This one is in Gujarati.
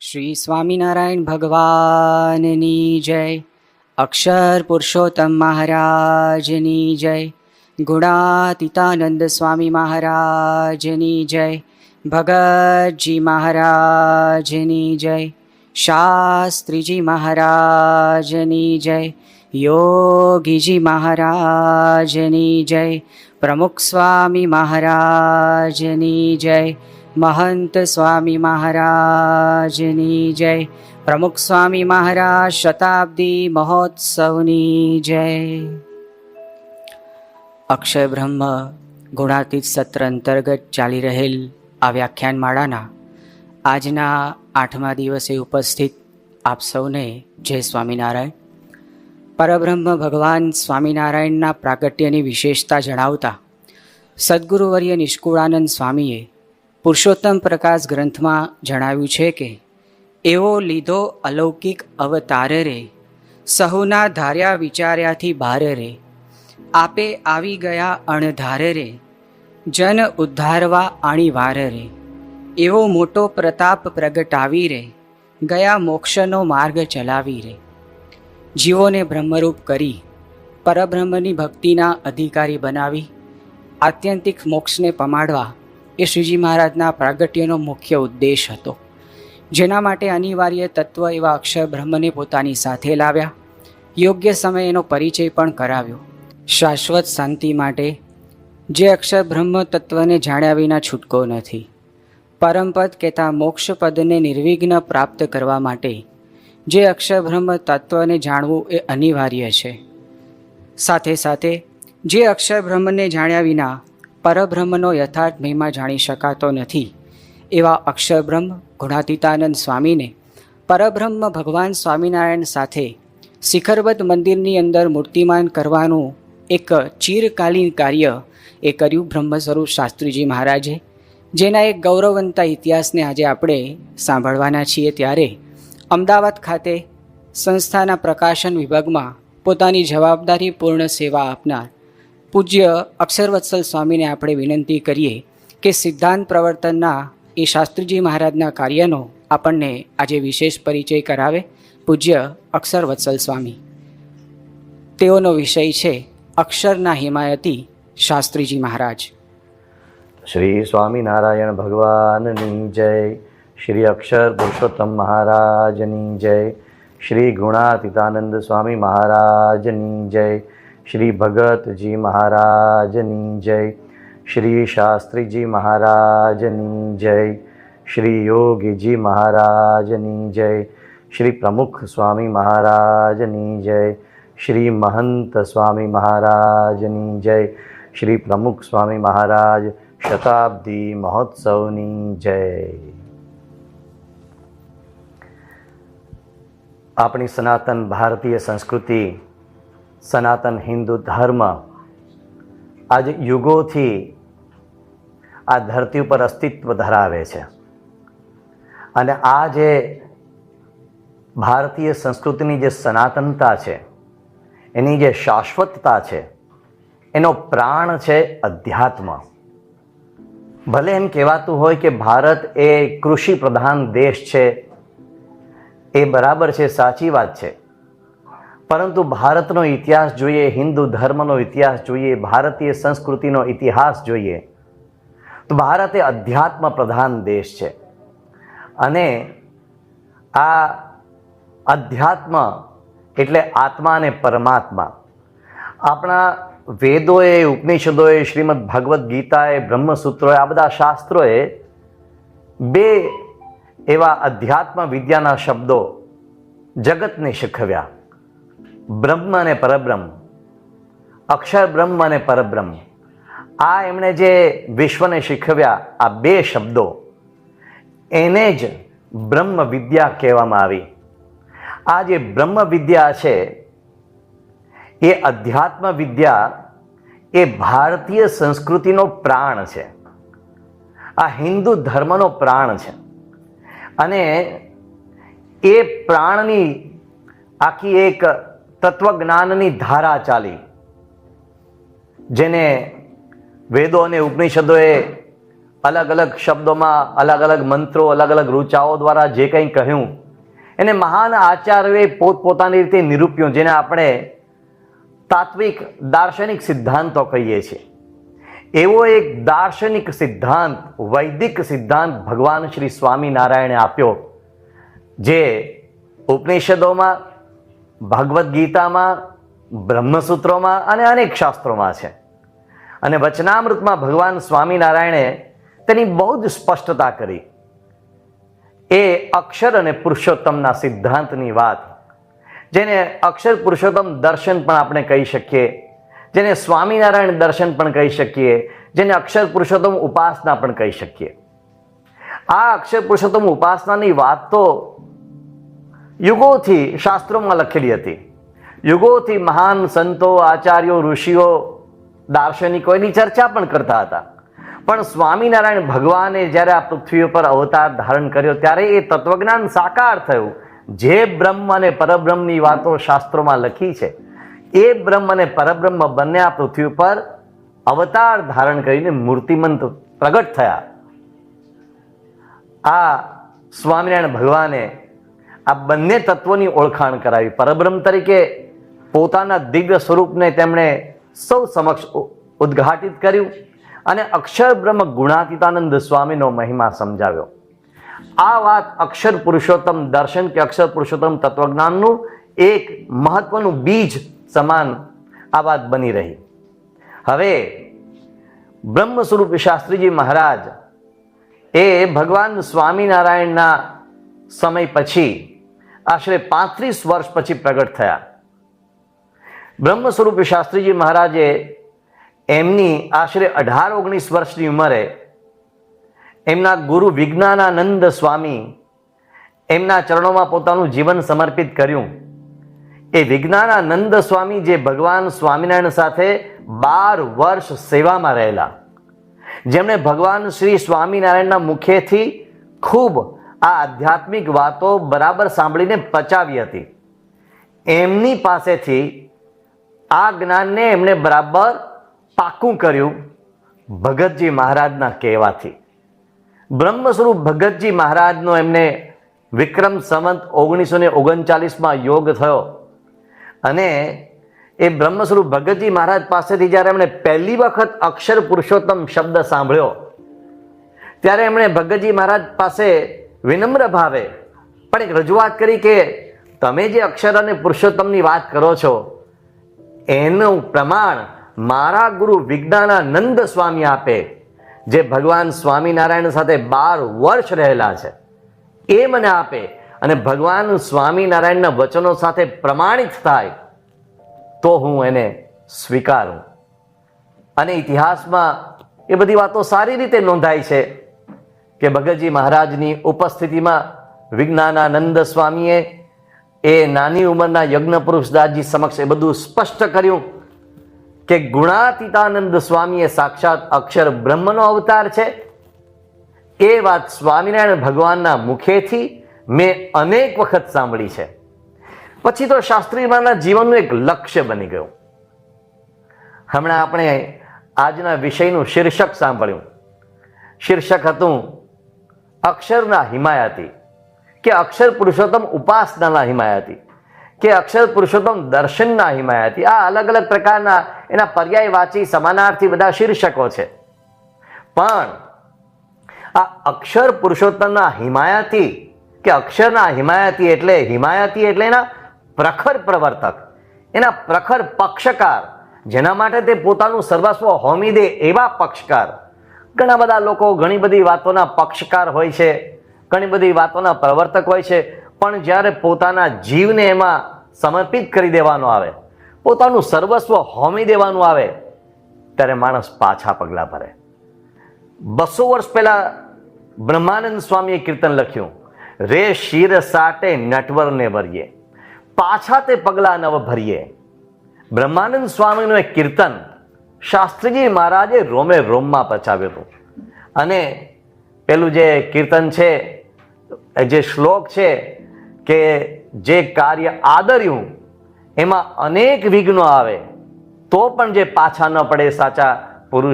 શ્રી સ્વામિનારાયણ ભગવાનની જય અક્ષર પુરુષોત્તમ મહારાજની જય ગુણાતીતાનંદ સ્વામી મહારાજની જય ભગતજી મહારાજની જય શાસ્ત્રીજી મહારાજની જય યોગીજી મહારાજની જય પ્રમુખ સ્વામી મહારાજની જય મહંત સ્વામી મહારાજની જય. પ્રમુખ સ્વામી મહારાજ શતાબ્દી મહોત્સવની જય. અક્ષય બ્રહ્મ ગુણાતીત સત્ર અંતર્ગત ચાલી રહેલ આ વ્યાખ્યાન માળાના આજના આઠમા દિવસે ઉપસ્થિત આપ સૌને જય સ્વામિનારાયણ. પરબ્રહ્મ ભગવાન સ્વામિનારાયણના પ્રાગટ્યની વિશેષતા જણાવતા સદગુરુવર્ય નિષ્કુળાનંદ સ્વામીએ પુરુષોત્તમ પ્રકાશ ગ્રંથમાં જણાવ્યું છે કે, એવો લીધો અલૌકિક અવતાર રે, સહુના ધાર્યા વિચાર્યાથી બાર રે, આપે આવી ગયા અણધાર રે, જન ઉદ્ધારવા આણીવાર રે, એવો મોટો પ્રતાપ પ્રગટાવી રે, ગયા મોક્ષનો માર્ગ ચલાવી રે. જીવોને બ્રહ્મરૂપ કરી, પરબ્રહ્મની ભક્તિના અધિકારી બનાવી, આત્યંતિક મોક્ષને પમાડવા એ શ્રીજી મહારાજના પ્રાગટ્યનો મુખ્ય ઉદ્દેશ હતો. જેના માટે અનિવાર્ય તત્વ એવા અક્ષર બ્રહ્મને પોતાની સાથે લાવ્યા. યોગ્ય સમયે એનો પરિચય પણ કરાવ્યો. શાશ્વત શાંતિ માટે જે અક્ષર બ્રહ્મ તત્વને જાણ્યા વિના છૂટકો નથી. પરમપદ કહેતા મોક્ષપદને નિર્વિઘ્ન પ્રાપ્ત કરવા માટે જે અક્ષર બ્રહ્મ તત્વને જાણવું એ અનિવાર્ય છે. સાથે સાથે જે અક્ષર બ્રહ્મને જાણ્યા વિના પરબ્રહ્મનો યથાર્થ મહિમા જાણી શકાતો નથી. એવા અક્ષરબ્રહ્મ ગુણાતીતાનંદ સ્વામીને પરબ્રહ્મ ભગવાન સ્વામિનારાયણ સાથે શિખરબદ્ધ મંદિરની અંદર મૂર્તિમાન કરવાનું એક ચિરકાલીન કાર્ય એ કર્યું બ્રહ્મસ્વરૂપ શાસ્ત્રીજી મહારાજે, જેના એક ગૌરવવંતા ઇતિહાસને આજે આપણે સાંભળવાના છીએ ત્યારે અમદાવાદ ખાતે સંસ્થાના પ્રકાશન વિભાગમાં પોતાની જવાબદારીપૂર્ણ સેવા આપનાર પૂજ્ય અક્ષરવત્સલ સ્વામીને આપણે વિનંતી કરીએ કે સિદ્ધાંત પ્રવર્તનના એ શાસ્ત્રીજી મહારાજના કાર્યનો આપણને આજે વિશેષ પરિચય કરાવે પૂજ્ય અક્ષરવત્સલ સ્વામી. તેઓનો વિષય છે અક્ષરના હિમાયતી શાસ્ત્રીજી મહારાજ. શ્રી સ્વામિનારાયણ ભગવાનની જય, શ્રી અક્ષર પુરુષોત્તમ મહારાજની જય, શ્રી ગુણાતીતાનંદ સ્વામી મહારાજની જય શ્રી ભગતજી મહારાજની જય. શ્રી શાસ્ત્રીજી મહારાજની જય. શ્રી યોગીજી મહારાજની જય. શ્રી પ્રમુખ સ્વામી મહારાજની જય. શ્રી મહંત સ્વામી મહારાજની જય. શ્રી પ્રમુખ સ્વામી મહારાજ શતાબ્દી મહોત્સવની જય. આપણી સનાતન ભારતીય સંસ્કૃતિ સનાતન હિન્દુ ધર્મ આજ યુગોથી આ ધરતી ઉપર અસ્તિત્વ ધરાવે છે. અને આ જે ભારતીય સંસ્કૃતિની જે સનાતનતા છે, એની જે શાશ્વતતા છે, એનો પ્રાણ છે અધ્યાત્મ. ભલે એમ કહેવાતું હોય કે ભારત એ કૃષિ પ્રધાન દેશ છે, એ બરાબર છે, સાચી વાત છે. પરંતુ ભારતનો ઇતિહાસ જોઈએ, હિન્દુ ધર્મનો ઇતિહાસ જોઈએ, ભારતીય સંસ્કૃતિનો ઇતિહાસ જોઈએ, તો ભારત એ અધ્યાત્મ પ્રધાન દેશ છે. અને આ અધ્યાત્મ એટલે આત્મા અને પરમાત્મા. આપણા વેદોએ, ઉપનિષદોએ, શ્રીમદ ભગવદ્ ગીતાએ, બ્રહ્મસૂત્રોએ, આ બધા શાસ્ત્રોએ બે એવા અધ્યાત્મ વિદ્યાના શબ્દો જગતને શીખવ્યા. બ્રહ્મ અને પરબ્રહ્મ. અક્ષર બ્રહ્મ અને પરબ્રહ્મ. આ એમણે જે વિશ્વને શીખવ્યા, આ બે શબ્દો, એને જ બ્રહ્મ વિદ્યા કહેવામાં આવી. આ જે બ્રહ્મ વિદ્યા છે, એ અધ્યાત્મ વિદ્યા, એ ભારતીય સંસ્કૃતિનો પ્રાણ છે. આ હિન્દુ ધર્મનો પ્રાણ છે. અને એ પ્રાણની આખી એક તત્વજ્ઞાનની ધારા ચાલી. જેને વેદો અને ઉપનિષદોએ અલગ અલગ શબ્દોમાં અલગ અલગ મંત્રો, અલગ અલગ રૂચાઓ દ્વારા જે કંઈ કહ્યું, એને મહાન આચાર્યોએ પોતપોતાની રીતે નિરૂપ્યું, જેને આપણે તાત્વિક દાર્શનિક સિદ્ધાંતો કહીએ છીએ. એવો એક દાર્શનિક સિદ્ધાંત, વૈદિક સિદ્ધાંત ભગવાન શ્રી સ્વામિનારાયણે આપ્યો, જે ઉપનિષદોમાં ભગવદ્ ગીતામાં, બ્રહ્મસૂત્રોમાં અને અનેક શાસ્ત્રોમાં છે. અને વચનામૃતમાં ભગવાન સ્વામિનારાયણે તેની બહુ જ સ્પષ્ટતા કરી. એ અક્ષર અને પુરુષોત્તમના સિદ્ધાંતની વાત. જેને અક્ષર પુરુષોત્તમ દર્શન પણ આપણે કહી શકીએ. જેને સ્વામિનારાયણ દર્શન પણ કહી શકીએ. જેને અક્ષર પુરુષોત્તમ ઉપાસના પણ કહી શકીએ. આ અક્ષર પુરુષોત્તમ ઉપાસનાની વાત તો યુગોથી શાસ્ત્રોમાં લખેલી હતી. યુગોથી મહાન સંતો, આચાર્યો, ઋષિઓ દાર્શનિકો એની ચર્ચા પણ કરતા હતા. પણ સ્વામિનારાયણ ભગવાને જ્યારે આ પૃથ્વી ઉપર અવતાર ધારણ કર્યો, ત્યારે એ તત્વજ્ઞાન સાકાર થયું. જે બ્રહ્મ અને પરબ્રહ્મની વાતો શાસ્ત્રોમાં લખી છે. એ બ્રહ્મ અને પરબ્રહ્મ બંને આ પૃથ્વી ઉપર અવતાર ધારણ કરીને મૂર્તિમંત પ્રગટ થયા. આ સ્વામિનારાયણ ભગવાને આ બંને તત્વોની ઓળખાણ કરાવી. પરબ્રહ્મ તરીકે પોતાના દિવ્ય સ્વરૂપને તેમણે સૌ સમક્ષ ઉદ્ઘાટિત કર્યું અને અક્ષર બ્રહ્મ ગુણાતીતાનંદ સ્વામીનો મહિમા સમજાવ્યો. આ વાત અક્ષર પુરુષોત્તમ દર્શન કે અક્ષર પુરુષોત્તમ તત્વજ્ઞાનનું એક મહત્વનું બીજ સમાન આ વાત બની રહી. હવે બ્રહ્મ સ્વરૂપ શાસ્ત્રીજી મહારાજ એ ભગવાન સ્વામિનારાયણના સમય પછી આશરે પાંત્રીસ વર્ષ પછી પ્રગટ થયા. બ્રહ્મ સ્વરૂપ શાસ્ત્રીજી મહારાજે એમની આશરે અઢાર ઓગણીસ વર્ષની ઉંમરે એમના ગુરુ વિજ્ઞાનાનંદ સ્વામી એમના ચરણોમાં પોતાનું જીવન સમર્પિત કર્યું. એ વિજ્ઞાનાનંદ સ્વામી જે ભગવાન સ્વામિનારાયણ સાથે બાર વર્ષ સેવામાં રહેલા. જેમણે ભગવાન શ્રી સ્વામિનારાયણના મુખેથી ખૂબ આ આધ્યાત્મિક વાતો બરાબર સાંભળીને પચાવી હતી. એમની પાસેથી આ જ્ઞાનને એમણે બરાબર પાકું કર્યું ભગતજી મહારાજના કહેવાથી. બ્રહ્મસ્વરૂપ ભગતજી મહારાજનો એમને વિક્રમ સંવંત ઓગણીસો ને ઓગણચાલીસમાં યોગ થયો અને એ બ્રહ્મસ્વરૂપ ભગતજી મહારાજ પાસેથી જ્યારે એમણે પહેલી વખત અક્ષર પુરુષોત્તમ શબ્દ સાંભળ્યો, ત્યારે એમણે ભગતજી મહારાજ પાસે વિનમ્ર ભાવે. પણ એક રજૂઆત કરી કે તમે જે અક્ષર અને પુરુષોત્તમની વાત કરો છો, એનું પ્રમાણ મારા ગુરુ વિજ્ઞાનાનંદ સ્વામી આપે, જે ભગવાન સ્વામિનારાયણ સાથે બાર વર્ષ રહેલા છે. એ મને આપે અને ભગવાન સ્વામિનારાયણના વચનો સાથે પ્રમાણિત થાય, તો હું એને સ્વીકારું. અને ઇતિહાસમાં એ બધી વાતો સારી રીતે નોંધાય છે. કે ભગતજી મહારાજની ઉપસ્થિતિમાં વિજ્ઞાનાનંદ સ્વામીએ એ નાની ઉંમરના યજ્ઞ પુરુષદાસજી સમક્ષ એ બધું સ્પષ્ટ કર્યું કે ગુણાતીતાનંદ સ્વામીએ સાક્ષાત અક્ષર બ્રહ્મનો અવતાર છે. એ વાત સ્વામિનારાયણ ભગવાનના મુખેથી મેં અનેક વખત સાંભળી છે. પછી તો શાસ્ત્રીમાના જીવનનું એક લક્ષ્ય બની ગયું. હમણાં આપણે આજના વિષયનું શીર્ષક સાંભળ્યું. શીર્ષક હતું અક્ષરના હિમાયતી કે અક્ષર પુરુષોત્તમ ઉપાસનાના હિમાયતી કે અક્ષર પુરુષોત્તમ દર્શનના હિમાયતી આ અલગ અલગ પ્રકારના એના પર્યાયવાચી સમાનાર્થી બધા શીર્ષકો છે. પણ આ અક્ષર પુરુષોત્તમના હિમાયતી કે અક્ષરના હિમાયતી એટલે હિમાયતી એટલે એના પ્રખર પ્રવર્તક. એના પ્રખર પક્ષકાર. જેના માટે તે પોતાનું સર્વસ્વ હોમી દે એવા પક્ષકાર. ઘણા બધા લોકો ઘણી બધી વાતોના પક્ષકાર હોય છે, ઘણી બધી વાતોના પ્રવર્તક હોય છે, પણ જ્યારે પોતાના જીવને એમાં સમર્પિત કરી દેવાનો આવે, પોતાનું સર્વસ્વ હોમી દેવાનું આવે, ત્યારે માણસ પાછા પગલાં ભરે. બસો વર્ષ પહેલાં બ્રહ્માનંદ સ્વામીએ કીર્તન લખ્યું, રે શિર સાટે નટવરને ભરીએ પાછા તે પગલાં નવ ભરીએ. બ્રહ્માનંદ સ્વામીનું એક કીર્તન શાસ્ત્રીજી મહારાજે રોમે રોમમાં પચાવેલું. અને પેલું જે કીર્તન છે જે શ્લોક છે કે જે કાર્ય આદર્યું, એમાં અનેક વિઘ્નો આવે, તો પણ જે પાછા ન પડે સાચા પુરુષ